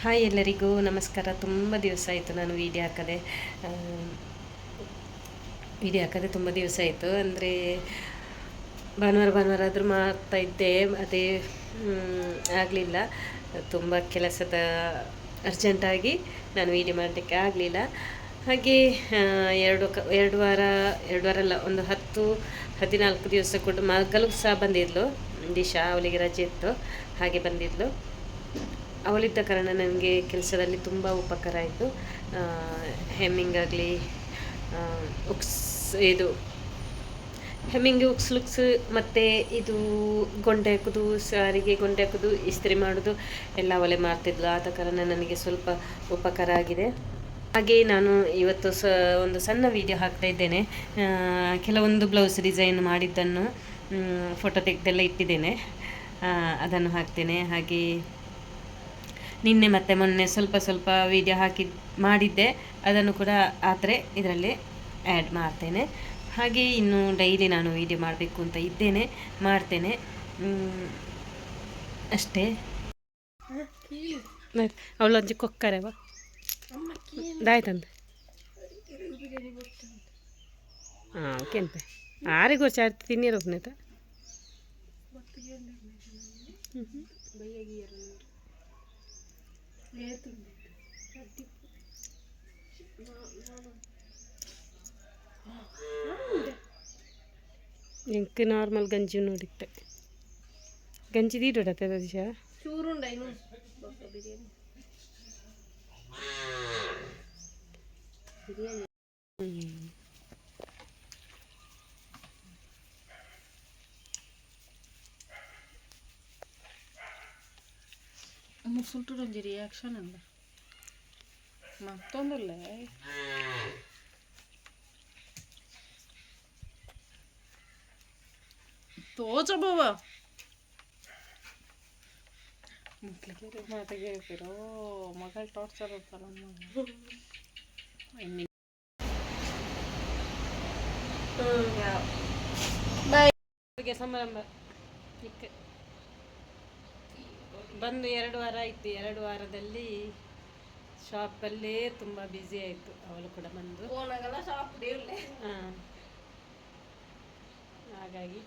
Hi ಎಲ್ಲರಿಗೂ ನಮಸ್ಕಾರ. ತುಂಬ ದಿವಸ ಆಯಿತು ನಾನು ವೀಡಿಯೋ ಹಾಕದೆ. ವೀಡಿಯೋ ಹಾಕದೆ ತುಂಬ ದಿವಸ ಆಯಿತು. ಅಂದರೆ ಭಾನುವಾರ ಭಾನುವಾರ ಆದರೂ ಮಾಡ್ತಾ ಇದ್ದೆ. ಅದೇ ಆಗಲಿಲ್ಲ. ತುಂಬ ಕೆಲಸದ ಅರ್ಜೆಂಟಾಗಿ ನಾನು ವೀಡಿಯೋ ಮಾಡಲಿಕ್ಕೆ ಆಗಲಿಲ್ಲ. ಹಾಗೆ ಎರಡು ಕ, ಎರಡು ವಾರ ಎರಡು ವಾರ ಅಲ್ಲ, ಒಂದು ಹತ್ತು, ಹದಿನಾಲ್ಕು ದಿವಸ ಕೂಡ ಮಗಳು ಸಹ ಬಂದಿದ್ಲು. ದಿಶಾ ಅವಳಿಗೆ ರಜೆ ಇತ್ತು. ಹಾಗೆ ಬಂದಿದ್ಲು. ಅವಳಿದ್ದ ಕಾರಣ ನನಗೆ ಕೆಲಸದಲ್ಲಿ ತುಂಬ ಉಪಕಾರ ಆಯಿತು. ಹೆಮ್ಮಿಂಗ್ ಆಗಲಿ ಉಕ್ಸ್, ಇದು ಹೆಮ್ಮಿಂಗ್ ಉಕ್ಸ್, ಲುಕ್ಸ್ ಮತ್ತು ಇದು ಗೊಂಡೆ ಹಾಕೋದು, ಸಾರಿಗೆ ಗೊಂಡೆ ಹಾಕೋದು, ಇಸ್ತ್ರಿ ಮಾಡೋದು, ಎಲ್ಲ ಒಲೆ ಮಾಡ್ತಿದ್ಲು. ಆದ ಕಾರಣ ನನಗೆ ಸ್ವಲ್ಪ ಉಪಕಾರ ಆಗಿದೆ. ಹಾಗೆ ನಾನು ಇವತ್ತು ಸ, ಒಂದು ಸಣ್ಣ ವಿಡಿಯೋ ಹಾಕ್ತಾ ಇದ್ದೇನೆ. ಕೆಲವೊಂದು ಬ್ಲೌಸ್ ಡಿಸೈನ್ ಮಾಡಿದ್ದನ್ನು ಫೋಟೋ ತೆಗೆದೆಲ್ಲ ಇಟ್ಟಿದ್ದೇನೆ. ಅದನ್ನು ಹಾಕ್ತೇನೆ. ಹಾಗೆ ನಿನ್ನೆ ಮತ್ತೆ ಮೊನ್ನೆ ಸ್ವಲ್ಪ ಸ್ವಲ್ಪ ವಿಡಿಯೋ ಹಾಕಿ ಮಾಡಿದ್ದೆ. ಅದನ್ನು ಕೂಡ ಆದರೆ ಇದರಲ್ಲಿ ಆ್ಯಡ್ ಮಾಡ್ತೇನೆ. ಹಾಗೆ ಇನ್ನು ಡೈಲಿ ನಾನು ವಿಡಿಯೋ ಮಾಡಬೇಕು ಅಂತ ಇದ್ದೇನೆ, ಮಾಡ್ತೇನೆ. ಅಷ್ಟೇ. ಅವಳೊಂಜಿ ಬಾ. ದಾಯ್ತಂದ ಹಾಂ ಓಕೆ ಆರಿಗೆ ವರ್ಷ ಆಯ್ತು ತಿನ್ನಿರೋ ఇంక నార్మల్ గంజి ఉన్నోడిట్ట గంజి తీరుడా పెద్ద దిశ చూరుండీ బిర్యానీ അമ്മ സുട്ടുരഞ്ചി റിയാക്ഷൻ ഉണ്ട് മത്തൊന്നുമില്ലേ തോച്ച പോവാ മുട്ടിലേക്ക് മാത കേൾക്കരോ മകൾ ടോർച്ചർ പറഞ്ഞു ബൈ സംബരം നിൽക്ക് ಬಂದು ಎರಡು ವಾರ ಆಯಿತು. ಎರಡು ವಾರದಲ್ಲಿ ಶಾಪಲ್ಲೇ ತುಂಬ ಬ್ಯುಸಿ ಆಯಿತು ಅವಳು ಕೂಡ ಬಂದು. ಹಾಂ. ಹಾಗಾಗಿ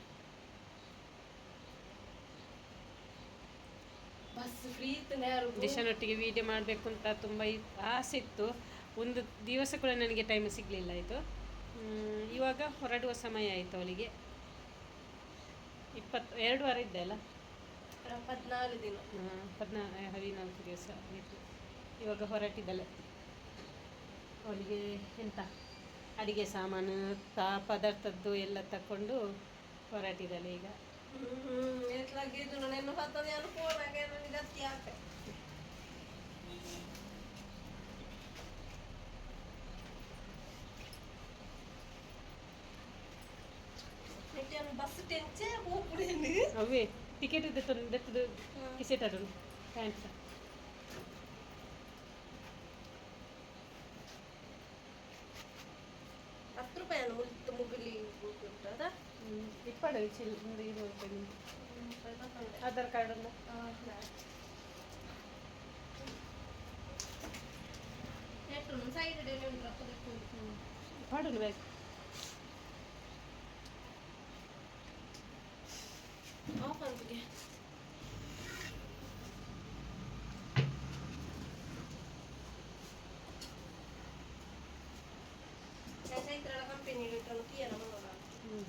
ದಿಶಾನೊಟ್ಟಿಗೆ ವಿಡಿಯೋ ಮಾಡಬೇಕು ಅಂತ ತುಂಬ ಆಸೆ ಇತ್ತು. ಒಂದು ದಿವಸ ಕೂಡ ನನಗೆ ಟೈಮ್ ಸಿಗಲಿಲ್ಲ ಆಯಿತು ಇವಾಗ ಹೊರಡುವ ಸಮಯ ಆಯಿತು ಅವಳಿಗೆ. ಇಪ್ಪತ್ತು ಎರಡು ವಾರ ಇದ್ದೆ ಅಲ್ಲ? ಹದಿನಾಲ್ಕು ದಿನ. ಪದ್ನಾ ಹದಿನಾಲ್ಕು ದಿವಸ ಆಯಿತು. ಇವಾಗ ಹೊರಟಿದ್ದಾಳೆ. ಅವಳಿಗೆ ಎಂತ? ಅಡಿಗೆ ಸಾಮಾನು ತಾ ಪದಾರ್ಥದ್ದು ಎಲ್ಲ ತಕ್ಕೊಂಡು ಹೊರಟಿದ್ದಾಳೆ ಈಗ. ಅವೇ ಟಿಕೆಟ್ ಇದ್ದತ್ತು ದತ್ತದು ಕಿಸೆಟ್ ಅದು ಪ್ಯಾಂಟ್ ಹತ್ತು ರೂಪಾಯಿ ಮುಲ್ತು ಮುಗಿಲಿ ಉಂಟದ ಇಪ್ಪಡು ಚಿಲ್ ಒಂದು ಇದು ರೂಪಾಯಿ ನಿಮ್ದು. ಆಧಾರ್ ಕಾರ್ಡ್ ಒಂದು ಸೈಡ್ ಡೆಲಿವರಿ ಪಾಡು bag Turkey ano mga mga.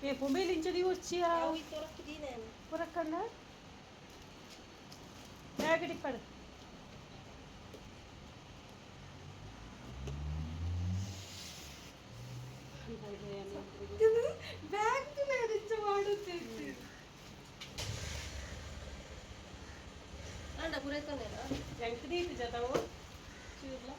Eh, pumili din yung siya. Awi Turkey din eh. Pura kana? Nagdi par. Bag manage ಮಾಡುತ್ತಿತ್ತು ಅಣ್ಣ ಪುರೈತಾನೆ ಹೆಂಗ್ ಜತಾವು ಚೂರ್ಲಾ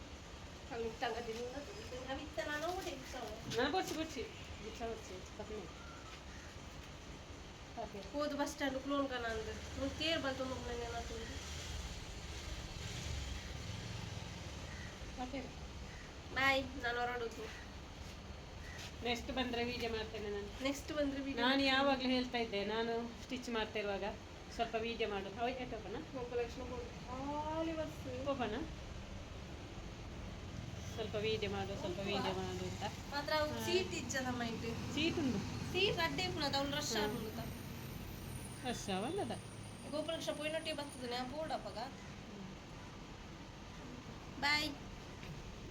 ಹೋದ ಬಸ್ ಸ್ಟ್ಯಾಂಡ್ ಕ್ಲೋನ್ ಕನ ಅಂದ ಮುಂದೆ ತೇರ್ ಬಂತು ಮಕ್ಕಳನ್ನ ಏನಾಯ್ತು ಬಾಯ್ ನಾನು ಹೊರಡೋದು. ನೆಕ್ಸ್ಟ್ ಬಂದರೆ ವಿಡಿಯೋ ಮಾಡ್ತೇನೆ ನಾನು. ನೆಕ್ಸ್ಟ್ ಬಂದ್ರೆ video ನಾನು ಯಾವಾಗಲೂ ಹೇಳ್ತಾ ಇದ್ದೆ ನಾನು ಸ್ಟಿಚ್ ಮಾಡ್ತಾ ಇರುವಾಗ ಸ್ವಲ್ಪ ವೀಡಿಯೋ ಮಾಡೋದು. ಅವ ಎಟ್ಟೋಪನ ಗೋಕುಲಕ್ಷ್ಮಿ ಖಾಲಿ ಬರ್ತದೆ ಓಪನ ಸ್ವಲ್ಪ ವೀಡಿಯೋ ಮಾಡು ಸ್ವಲ್ಪ ವೀಡಿಯೋ ಮಾಡು ಅಂತ. ಮಾತ್ರ ಅವು ಸೀಟ್ ಇಜ್ಜದ ಮೈಟ್ ಸೀಟ್ ಉಂಟು. ಸೀಟ್ ಅಡ್ಡೆ ಪುನದ ಅವ್ಳು ರಶ್ ಆಗುತ್ತ ರಶ್ ಬಂದದ ಗೋಕುಲಕ್ಷ್ಮ ಪೊಯ್ನೊಟ್ಟಿ ಬರ್ತದೆ ನಾ ಬೋಡಪ್ಪಗ ಬಾಯ್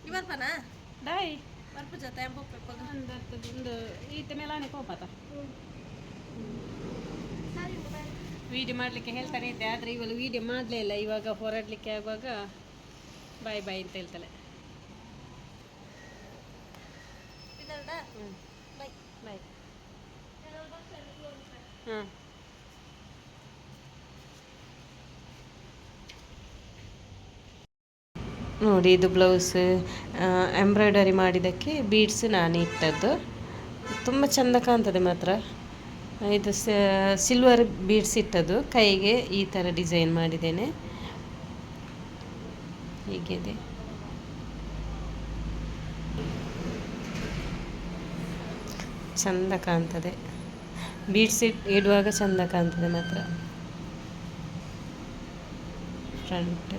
ಇವರ್ಪನ ಬಾಯ್ ಬರ್ಪು ಜೊತೆ ಎಂಬಪ್ಪಗ ಒಂದು ಒಂದು ಈತ ಮೇಲಾನೆ ಕೋಪತ ವೀಡಿಯೋ ಮಾಡಲಿಕ್ಕೆ ಹೇಳ್ತಾನೆ ಇದ್ದೆ ಆದರೆ ಇವಳು ವೀಡಿಯೋ ಮಾಡಲೇ ಇಲ್ಲ. ಇವಾಗ ಹೊರಡಲಿಕ್ಕೆ ಆಗುವಾಗ ಬಾಯ್ ಬಾಯ್ ಅಂತ ಹೇಳ್ತಾಳೆ. ಹಾಂ ನೋಡಿ ಇದು ಬ್ಲೌಸ್ ಎಂಬ್ರಾಯ್ಡರಿ ಮಾಡಿದ್ದಕ್ಕೆ ಬೀಡ್ಸ್ ನಾನು ಇಟ್ಟದ್ದು. ತುಂಬ ಚೆಂದ ಕಾಣ್ತದೆ ಮಾತ್ರ. ಇದು ಸಿಲ್ವರ್ ಬೀಡ್ಸ್ ಇಟ್ಟದ್ದು. ಕೈಗೆ ಈ ಥರ ಡಿಸೈನ್ ಮಾಡಿದ್ದೇನೆ. ಹೀಗಿದೆ. ಚೆಂದ ಕಾಣ್ತದೆ. ಬೀಡ್ಸ್ ಇಡುವಾಗ ಚೆಂದ ಕಾಣ್ತದೆ ಮಾತ್ರ. ಫ್ರಂಟ್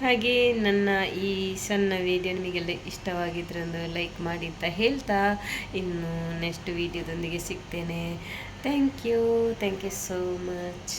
ಹಾಗೆ ನನ್ನ ಈ ಸಣ್ಣ ವಿಡಿಯೋ ನಿಮಗೆಲ್ಲ ಇಷ್ಟವಾಗಿದ್ರೆ ಒಂದು ಲೈಕ್ ಮಾಡಿ ಅಂತ ಹೇಳ್ತಾ ಇನ್ನು ನೆಕ್ಸ್ಟ್ ವಿಡಿಯೋದೊಂದಿಗೆ ಸಿಗ್ತೇನೆ. Thank you thank you so much